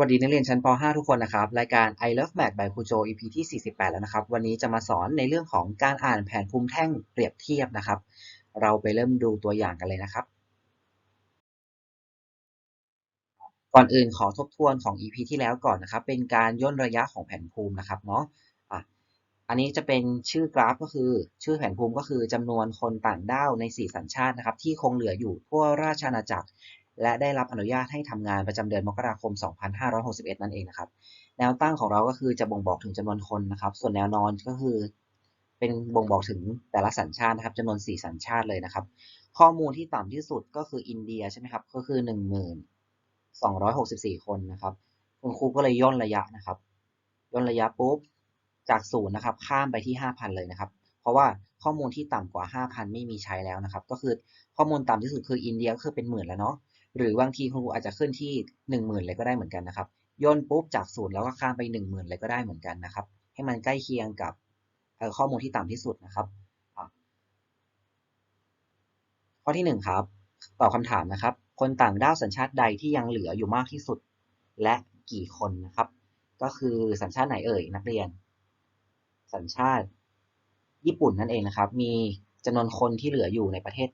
วัสดีนักเรียนชั้นป .5 ทุกคนนะครับ รายการ I Love Math by ครูโจ EP ที่ 48 แล้วนะครับ วันนี้จะมาสอนในเรื่องของการอ่านแผนภูมิแท่งเปรียบเทียบนะครับ เราไปเริ่มดูตัวอย่างกันเลยนะครับ ก่อนอื่นขอทบทวนของ EP ที่แล้วก่อนนะครับ เป็นการย่นระยะของแผนภูมินะครับเนาะอะอันนี้จะเป็นชื่อกราฟก็คือ ชื่อแผนภูมิก็คือจำนวนคนต่างด้าวใน 4 สัญชาตินะครับ ที่คงเหลืออยู่ทั่วราชอาณาจักร และได้รับอนุญาตให้ทำงานประจำเดือนมกราคม 2561 นั่นเองนะครับ แนวตั้งของเราก็คือจะบ่งบอกถึงจำนวนคนนะครับ ส่วนแนวนอนก็คือ เป็นบ่งบอกถึงแต่ละสัญชาตินะครับจำนวน 4 สัญชาติเลยนะครับ ข้อมูลที่ต่ำที่สุดก็คืออินเดียใช่ไหมครับ ก็คือ10,264 คนนะครับ คุณครูก็เลยย่นระยะนะครับ ย่นระยะปุ๊บ จากศูนย์นะครับ ข้ามไปที่ 5,000 เลยนะครับ เพราะว่าข้อมูลที่ต่ำกว่า 5,000 ไม่มีใช้แล้วนะครับ ก็คือข้อมูลต่ำที่สุดคืออินเดียก็คือเป็นหมื่นแล้วเนาะ หรือบางทีคุณครูอาจจะขึ้นที่ 10,000 เลยก็ได้เหมือนกันนะครับย่นปุ๊บจากศูนย์แล้วก็ข้ามไป 10,000 เลยก็ได้เหมือนกันนะครับ ให้มันใกล้เคียงกับข้อมูลที่ต่ำที่สุดนะครับ ข้อที่ 1 ครับตอบคำถามนะครับ คนต่างด้าวสัญชาติใดที่ยังเหลืออยู่มากที่สุด และกี่คนนะครับ ก็คือสัญชาติไหนเอ่ยนักเรียน สัญชาติญี่ปุ่นนั่นเองนะครับ มีจำนวนคนที่เหลืออยู่ในประเทศ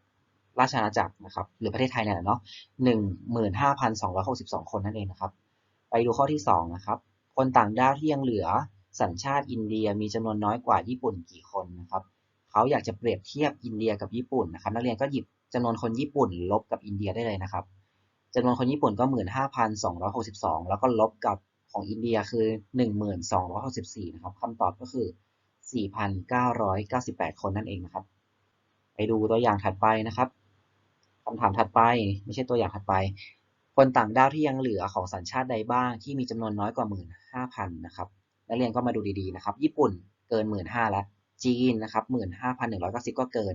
ราชอาณาจักรนะครับหรือประเทศไทยเนี่ยเนาะหนึ่งหมื่นห้าพันสองร้อยหกสิบสองคนนั่นเองนะครับ ไปดูข้อที่สองนะครับ คนต่างด้าวที่ยังเหลือสัญชาติอินเดียมีจำนวนน้อยกว่าญี่ปุ่นกี่คนนะครับเขาอยากจะเปรียบเทียบอินเดียกับญี่ปุ่นนะครับ นักเรียนก็หยิบจำนวนคนญี่ปุ่นลบกับอินเดียได้เลยนะครับจำนวนคนญี่ปุ่นก็หมื่นห้าพันสองร้อยหกสิบสองแล้วก็ลบกับของอินเดียคือหนึ่งหมื่นสองร้อยหกสิบสี่นะครับคำตอบก็คือสี่พันเก้าร้อยเก้าสิบแปดคนนั่นเองนะครับ ไปดูตัวอย่างถัดไปนะครับ คำถามถัดไป ไม่ใช่ตัวอย่างถัดไป คนต่างด้าวที่ยังเหลือของสัญชาติใดบ้างที่มีจำนวนน้อยกว่าหมื่นห้าพันนะครับนักเรียนก็มาดูดีๆนะครับ ญี่ปุ่นเกินหมื่นห้าแล้วจีนนะครับหมื่นห้าพันหนึ่งร้อยเก้าสิบก็เกิน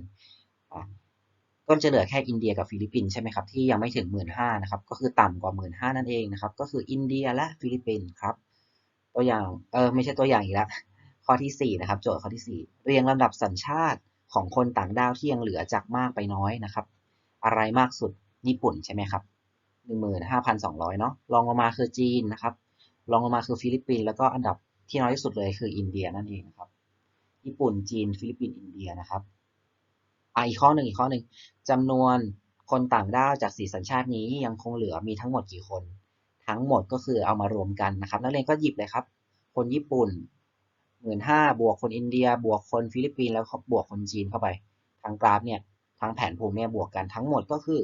ก็จะเหลือแค่อินเดียกับฟิลิปปินส์ใช่ไหมครับที่ยังไม่ถึงหมื่นห้านะครับก็คือต่ำกว่าหมื่นห้านั่นเองนะครับก็คืออินเดียและฟิลิปปินส์ครับตัวอย่างเออไม่ใช่ตัวอย่างอีกแล้วข้อที่สี่นะครับโจทย์ข้อที่สี่เรียงลำดับสัญชาติของคนต่างด้าวที่ยังเหลือจากมากไปน้อยนะครับ อะไรมากสุดญี่ปุ่นใช่ไหมครับหนึ่งหมื่นห้าพันสองร้อยเนาะรองลงมาคือจีนนะครับรองลงมาคือฟิลิปปินส์แล้วก็อันดับที่น้อยที่สุดเลยคืออินเดียนั่นเองนะครับ ญี่ปุ่นจีน ฟิลิปปินส์อินเดียนะครับอะอีกข้อหนึ่งอีกข้อหนึ่งจำนวนคนต่างด้าวจากสี่สัญชาตินี้ยังคงเหลือมีทั้งหมดกี่คน ทั้งหมดก็คือเอามารวมกันนะครับ นักเรียนก็หยิบเลยครับ คนญี่ปุ่นหมื่นห้าบวกคนอินเดีย บวกคนฟิลิปปินส์แล้วบวกคนจีนเข้าไป ทางกราฟเนี่ย ทางแผนภูมิเนี่ยบวกกันทั้งหมดก็คือ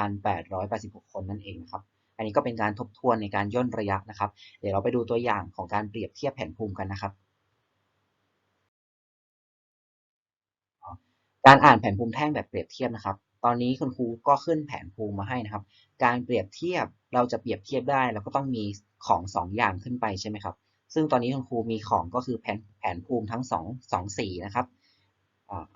54,886 คนนั่นเองครับ อันนี้ก็เป็นการทบทวนในการย่นระยะนะครับ เดี๋ยวเราไปดูตัวอย่างของการเปรียบเทียบแผนภูมิกันนะครับ การอ่านแผนภูมิแท่งแบบเปรียบเทียบนะครับ ตอนนี้คุณครูก็ขึ้นแผนภูมิมาให้นะครับ การเปรียบเทียบเราจะเปรียบเทียบได้เราก็ต้องมีของ 2 อย่างขึ้นไปใช่ไหมครับ ซึ่งตอนนี้คุณครูมีของก็คือแผนแผนภูมิทั้ง2 2สีนะครับ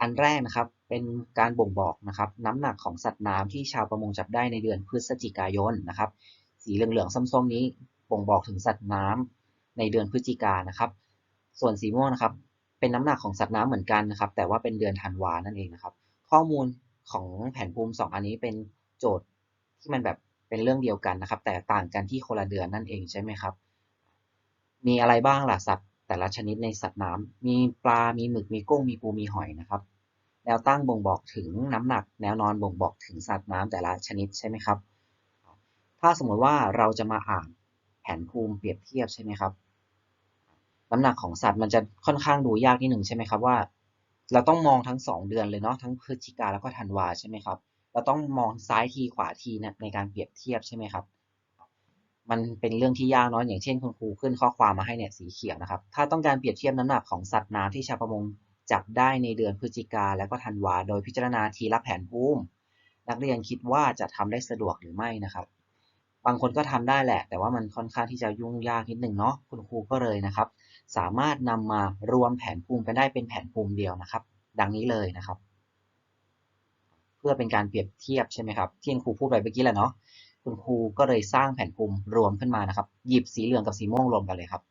อันแรกนะครับเป็นการบ่งบอกนะครับ น้ำหนักของสัตว์น้ำที่ชาวประมงจับได้ในเดือนพฤศจิกายนนะครับ สีเหลืองๆส้มๆนี้บ่งบอกถึงสัตว์น้ำในเดือนพฤศจิกานะครับ ส่วนสีม่วงนะครับ เป็นน้ำหนักของสัตว์น้ำเหมือนกันนะครับ แต่ว่าเป็นเดือนธันวานั่นเองนะครับ ข้อมูลของแผนภูมิ 2 อันนี้เป็นโจทย์ที่มันแบบเป็นเรื่องเดียวกันนะครับ แต่ต่างกันที่คนละเดือนนั่นเองใช่ไหมครับ มีอะไรบ้างล่ะสัตว์ แต่ละชนิดในสัตว์น้ำมีปลา มีหมึก มีกุ้ง มีปู มีหอยนะครับ แนวตั้งบ่งบอกถึงน้ำหนัก แนวนอนบ่งบอกถึงสัตว์น้ำแต่ละชนิดใช่ไหมครับ ถ้าสมมติว่าเราจะมาอ่านแผนภูมิเปรียบเทียบใช่ไหมครับน้ำหนักของสัตว์มันจะค่อนข้างดูยากนิดหนึ่งใช่ไหมครับว่า เราต้องมองทั้ง 2 เดือนเลยเนาะทั้งพฤศจิกาแล้วก็ธันวาใช่ไหมครับ เราต้องมองซ้ายทีขวาทีนะในการเปรียบเทียบใช่ไหมครับ มันเป็นเรื่องที่ยากเนาะอย่างเช่นคุณครูขึ้นข้อความมาให้เนี่ยสีเขียวนะครับ ถ้าต้องการเปรียบเทียบน้ำหนักของสัตว์น้ำที่ชาวประมงจับได้ในเดือนพฤศจิกาและก็ธันวา โดยพิจารณาทีละแผนภูมินักเรียนคิดว่าจะทำได้สะดวกหรือไม่นะครับ บางคนก็ทำได้แหละ แต่ว่ามันค่อนข้างที่จะยุ่งยากนิดหนึ่งเนาะคุณครูก็เลยนะครับ สามารถนำมารวมแผนภูมิกันได้เป็นแผนภูมิเดียวนะครับ ดังนี้เลยนะครับ เพื่อเป็นการเปรียบเทียบใช่ไหมครับที่ครูพูดไปเมื่อกี้แหละเนาะ คุณครูก็เลยสร้างแผนภูมิรวมขึ้นมานะครับ หยิบสีเหลืองกับสีม่วงรวมกันเลยครับ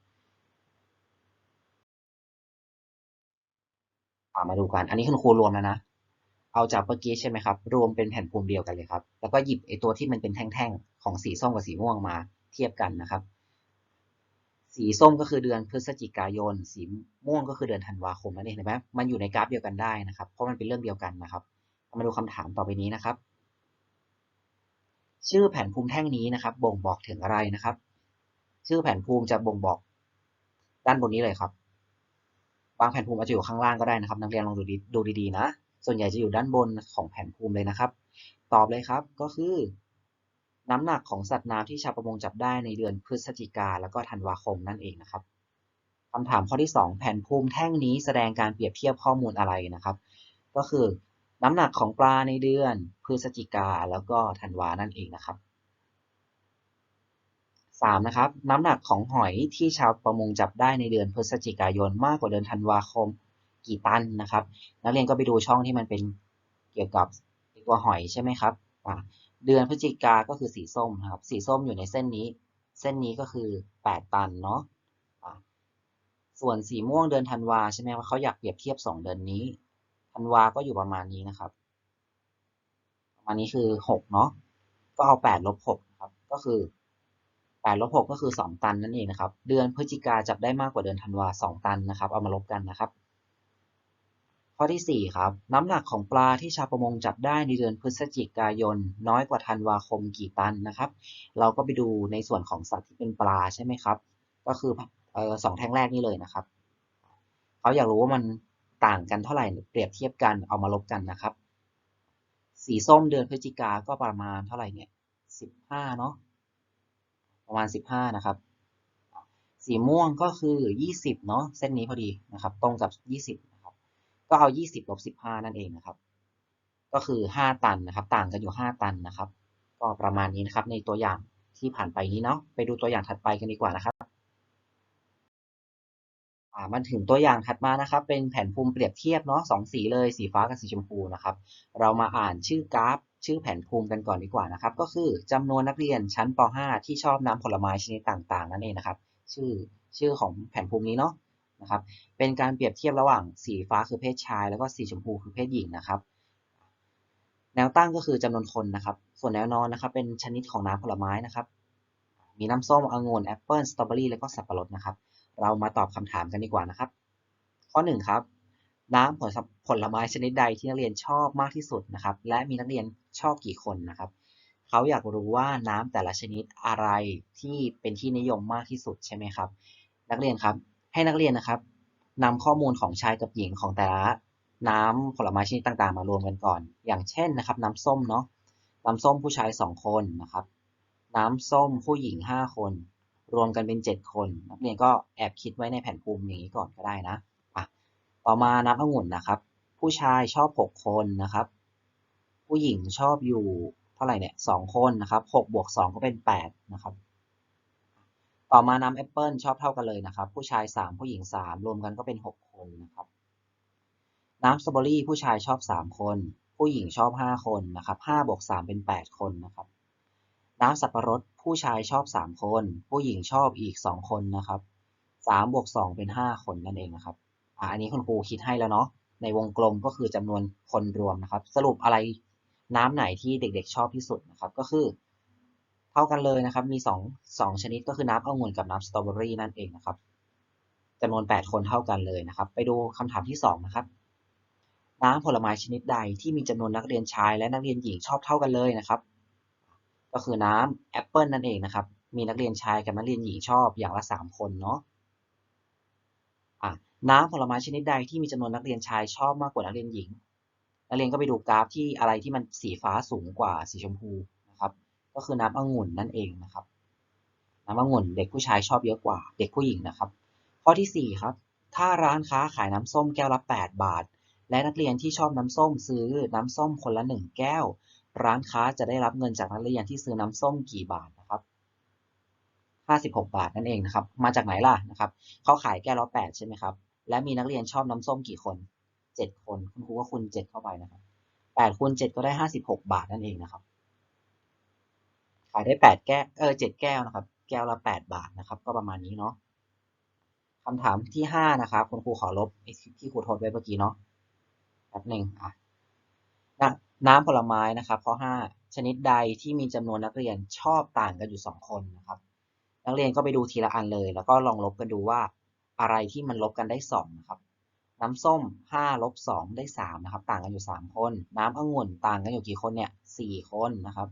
มาดูกัน อันนี้คุณครูรวมแล้วนะ เอาจากเมื่อกี้ใช่ไหมครับ รวมเป็นแผ่นภูมิเดียวกันเลยครับ แล้วก็หยิบไอตัวที่มันเป็นแท่งๆ ของสีส้มกับสีม่วงมาเทียบกันนะครับ สีส้มก็คือเดือนพฤศจิกายน สีม่วงก็คือเดือนธันวาคมนั่นเองเห็นไหมมันอยู่ในกราฟเดียวกันได้นะครับ เพราะมันเป็นเรื่องเดียวกันนะครับ มาดูคำถามต่อไปนี้นะครับ ชื่อแผ่นภูมิแท่งนี้นะครับ บ่งบอกถึงอะไรนะครับ ชื่อแผ่นภูมิจะบ่งบอกด้านบนนี้เลยครับ บางแผ่นภูมิอาจจะอยู่ข้างล่างก็ได้นะครับ นักเรียนลองดูดีดูดีๆนะ ส่วนใหญ่จะอยู่ด้านบนของแผ่นภูมิเลยนะครับ ตอบเลยครับก็คือ น้ำหนักของสัตว์น้ำที่ชาวประมงจับได้ในเดือนพฤศจิกาแล้วก็ธันวาคมนั่นเองนะครับคำถามข้อที่ 2 แผ่นภูมิแท่งนี้แสดงการเปรียบเทียบข้อมูลอะไรนะครับ ก็คือ น้ำหนักของปลาในเดือนพฤศจิกาแล้วก็ธันวานั่นเองนะครับ 3. นะครับ น้ำหนักของหอยที่ชาวประมงจับได้ในเดือนพฤศจิกายนมากกว่าเดือนธันวาคมกี่ตันนะครับ นักเรียนก็ไปดูช่องที่มันเป็นเกี่ยวกับตัวหอยใช่ไหมครับเดือนพฤศจิกาก็คือสีส้มนะครับ สีส้มอยู่ในเส้นนี้ เส้นนี้ก็คือ 8 ตันเนาะส่วนสีม่วงเดือนธันวาใช่ไหมว่าเขาอยากเปรียบเทียบ 2 เดือนนี้ ธันวาก็อยู่ประมาณนี้นะครับ ประมาณนี้คือ6เนาะ ก็เอา8ลบ6ครับ ก็คือ8ลบ6ก็คือ2ตันนั่นเองนะครับ เดือนพฤศจิกาจับได้มากกว่าเดือนธันวา2ตันนะครับ เอามาลบกันนะครับ ข้อที่4ครับ น้ำหนักของปลาที่ชาวประมงจับได้ในเดือนพฤศจิกายน น้อยกว่าธันวาคมกี่ตันนะครับ เราก็ไปดูในส่วนของสัตว์ที่เป็นปลาใช่ไหมครับ ก็คือออสองแท่งแรกนี่เลยนะครับ เขาอยากรู้ว่ามัน ต่างกันเท่าไหร่เปรียบเทียบกันเอามาลบกันนะครับ สีส้มเดือนพฤศจิกาก็ประมาณเท่าไหร่เนี่ย15เนาะประมาณ15นะครับ สีม่วงก็คือ20เนาะเส้นนี้พอดีนะครับ ตรงกับ20นะครับ ก็เอา20ลบ15นั่นเองนะครับ ก็คือ5ตันนะครับ ต่างกันอยู่5ตันนะครับ ก็ประมาณนี้นะครับในตัวอย่างที่ผ่านไปนี้เนาะไปดูตัวอย่างถัดไปกันดีกว่านะครับ มันถึงตัวอย่างถัดมานะครับ เป็นแผ่นภูมิเปรียบเทียบเนาะสองสีเลยสีฟ้ากับสีชมพูนะครับ เรามาอ่านชื่อกราฟ ชื่อแผ่นภูมิกันก่อนดีกว่านะครับ ก็คือจำนวนนักเรียนชั้นป .5 ที่ชอบน้ำผลไม้ชนิดต่าง ๆ นั่นเองนะครับ ชื่อชื่อของแผ่นภูมินี้เนาะนะครับเป็นการเปรียบเทียบระหว่างสีฟ้าคือเพศชาย แล้วก็สีชมพูคือเพศหญิงนะครับ แนวตั้งก็คือจำนวนคนนะครับ ส่วนแนวนอนนะครับ เป็นชนิดของน้ำผลไม้นะครับ มีน้ำส้มองุ่นแอปเปิลสตรอเบอรี่แล้วก็สับปะรดนะครับ เรามาตอบคำถามกันดีกว่านะครับ ข้อ1ครับน้ำผลผลไม้ชนิดใดที่นักเรียนชอบมากที่สุดนะครับ และมีนักเรียนชอบกี่คนนะครับเขาอยากรู้ว่าน้ำแต่ละชนิดอะไรที่เป็นที่นิยมมากที่สุดใช่ไหมครับ นักเรียนครับ ให้นักเรียนนะครับนำข้อมูลของชายกับหญิงของแต่ละน้ำผลไม้ชนิดต่างๆ มารวมกันก่อน อย่างเช่นนะครับ น้ำส้มเนาะน้ำส้มผู้ชาย 2 คนนะครับ น้ำส้มผู้หญิง 5 คน รวมกันเป็น 7 คน นักเรียนก็แอบคิดไว้ในแผ่นภูมิอย่างนี้ก่อนก็ได้นะะต่อมานับองุ่นนะครับ ผู้ชายชอบ 6 คนนะครับ ผู้หญิงชอบอยู่เท่าไหร่เนี่ย2คนนะครับ6บวก2ก็เป็น8นะครับต่อมาน้ำแอปเปิลชอบเท่ากันเลยนะครับ ผู้ชาย 3 ผู้หญิง 3 รวมกันก็เป็น 6 คนนะครับ น้ำสตรอเบอรี่ผู้ชายชอบ 3 คน ผู้หญิงชอบ 5 คนนะครับ5บวก3เป็น 8 คนนะครับ น้ำสับปะรด ผู้ชายชอบ3คน ผู้หญิงชอบอีก2คนนะครับ3บวก2เป็น5คนนั่นเองนะครับอ่าอันนี้คุณครูคิดให้แล้วเนาะในวงกลมก็คือจำนวนคนรวมนะครับ สรุปอะไรน้ำไหนที่เด็กๆชอบที่สุดนะครับ ก็คือ เท่ากันเลยนะครับ มี2 2ชนิดก็คือน้ำองุ่นกับน้ำสตรอเบอรี่นั่นเองนะครับจำนวน 8 คนเท่ากันเลยนะครับ ไปดูคำถามที่ 2 นะครับ น้ำผลไม้ชนิดใดที่มีจำนวนนักเรียนชายและนักเรียนหญิงชอบเท่ากันเลยนะครับ ก็คือน้ำแอปเปิลนั่นเองนะครับ มีนักเรียนชายกับนักเรียนหญิงชอบอย่างละ 3 คนเนาะะน้ำผลไม้ชนิดใดที่มีจำนวนนักเรียนชายชอบมากกว่านักเรียนหญิง นักเรียนก็ไปดูกราฟที่อะไรที่มันสีฟ้าสูงกว่าสีชมพูนะครับ ก็คือน้ำองุ่นนั่นเองนะครับ น้ำองุ่นเด็กผู้ชายชอบเยอะกว่า เด็กผู้หญิงนะครับ ข้อที่4ครับ ถ้าร้านค้าขายน้ำส้มแก้วละ 8 บาท และนักเรียนที่ชอบน้ำส้มซื้อน้ำส้มคนละ 1 แก้ว ร้านค้าจะได้รับเงินจากนักเรียนที่ซื้อน้ำส้มกี่บาทนะครับ56 บาทนั่นเองนะครับ มาจากไหนล่ะนะครับเขาขายแก้วละ8ใช่ไหมครับ และมีนักเรียนชอบน้ำส้มกี่คน 7 คน คุณครูก็คูณ7เข้าไปนะครับ8คูณ7ก็ได้ 56 บาทนั่นเองนะครับ ขายได้ 8 แก้ว เออ7แก้วนะครับ แก้วละ 8 บาทนะครับ ก็ประมาณนี้เนาะคำถามที่ 5 นะครับ คุณครูขอลบที่ครูทดไว้เมื่อกี้เนาะแป๊บหนึ่งอะ น้ำผลไม้นะครับข้อ 5 ชนิดใดที่มีจำนวนนักเรียนชอบต่างกันอยู่ 2 คนนะครับ นักเรียนก็ไปดูทีละอันเลย แล้วก็ลองลบกันดูว่าอะไรที่มันลบกันได้2นะครับน้ำส้ม5ลบ2ได้3นะครับต่างกันอยู่ 3 คน น้ำองุ่นต่างกันอยู่กี่คนเนี่ย4คนนะครับ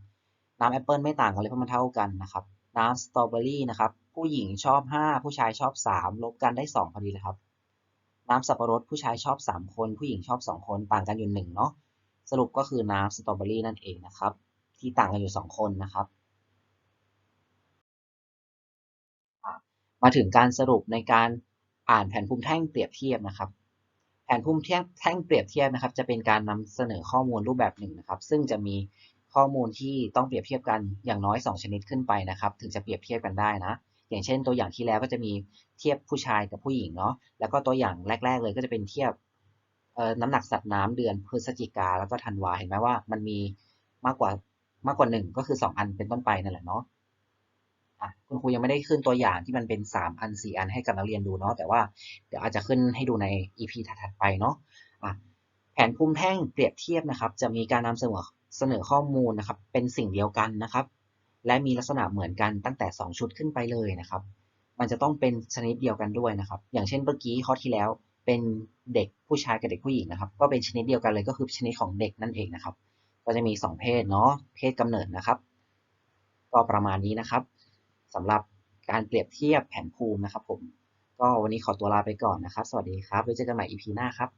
น้ำแอปเปิลไม่ต่างกันเลยเพราะมันเท่ากันนะครับน้ำสตรอเบอรี่นะครับผู้หญิงชอบ 5 ผู้ชายชอบ 3 ลบกันได้ 2 พอดีเลยครับ น้ำสับปะรดผู้ชายชอบ 3 คน ผู้หญิงชอบ 2 คนต่างกันอยู่1เนาะ สรุปก็คือน้ำสตรอเบอรี่นั่นเองนะครับ ที่ต่างกันอยู่ 2 คนนะครับ มาถึงการสรุปในการอ่านแผนภูมิแท่งเปรียบเทียบนะครับแผนภูมิแท่งเปรียบเทียบนะครับ จะเป็นการนำเสนอข้อมูลรูปแบบหนึ่งนะครับ ซึ่งจะมีข้อมูลที่ต้องเปรียบเทียบกันอย่างน้อย 2 ชนิดขึ้นไปนะครับ ถึงจะเปรียบเทียบกันได้นะ อย่างเช่นตัวอย่างที่แล้วก็จะมีเทียบผู้ชายกับผู้หญิงเนาะแล้วก็ตัวอย่างแรก ๆ เลยก็จะเป็นเทียบ น้ำหนักสัตว์น้ำเดือนพฤศจิกาแล้วก็ธันวาเห็นไหมว่ามันมีมากกว่ามากกว่าหนึ่งก็คือ2อันเป็นต้นไปนั่นแหละเนาะคุณครูยังไม่ได้ขึ้นตัวอย่างที่มันเป็น3อัน4อันให้กับนักเรียนดูเนาะแต่ว่าเดี๋ยวอาจจะขึ้นให้ดูใน EP ถัดไปเนาะะแผนภูมิแท่งเปรียบเทียบนะครับ จะมีการนำเสนอเสนอข้อมูลนะครับ เป็นสิ่งเดียวกันนะครับ และมีลักษณะเหมือนกันตั้งแต่ 2 ชุดขึ้นไปเลยนะครับ มันจะต้องเป็นชนิดเดียวกันด้วยนะครับ อย่างเช่นเมื่อกี้ข้อที่แล้ว เป็นเด็กผู้ชายกับเด็กผู้หญิงนะครับ ก็เป็นชนิดเดียวกันเลยก็คือชนิดของเด็กนั่นเองนะครับ ก็จะมี 2 เพศเนาะเพศกำเนิดนะครับ ก็ประมาณนี้นะครับสำหรับการเปรียบเทียบแผนภูมินะครับ ผม ก็วันนี้ขอตัวลาไปก่อนนะครับ สวัสดีครับไว้เจอกันใหม่ EP หน้าครับ